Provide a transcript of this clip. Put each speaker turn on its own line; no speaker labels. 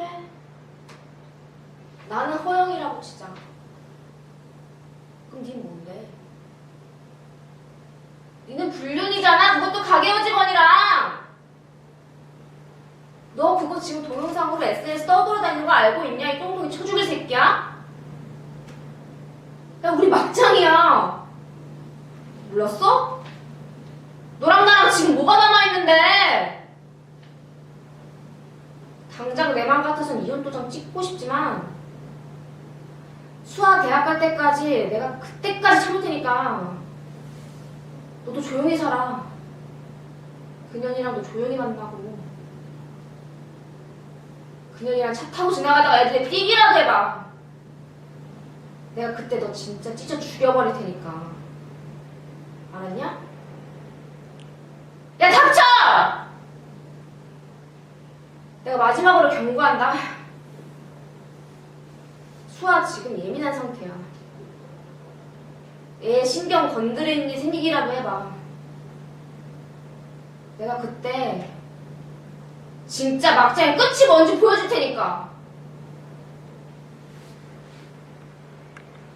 그래. 나는 허영이라고 치자. 그럼 니 뭔데? 니는 불륜이잖아. 그것도 가게원 직원이랑. 너 그거 지금 동영상으로 SNS 떠돌아다니는 거 알고 있냐? 이 똥통이 쳐 죽일 새끼야? 야, 우리 막장이야. 몰랐어? 너랑 나랑 지금 뭐가 남아있는데? 당장 내 맘 같아선 이혼 도장 찍고 싶지만 수아 대학 갈 때까지 내가 그때까지 참을 테니까 너도 조용히 살아. 그년이랑도 조용히 만나고 그년이랑 차 타고 지나가다가 애들이 삐기라도 해봐. 내가 그때 너 진짜 찢어 죽여버릴 테니까. 알았냐? 야 닥쳐! 내가 마지막으로 경고한다. 수아 지금 예민한 상태야. 애 신경 건드리는 게 생기기라도 해봐. 내가 그때 진짜 막장의 끝이 뭔지 보여줄 테니까.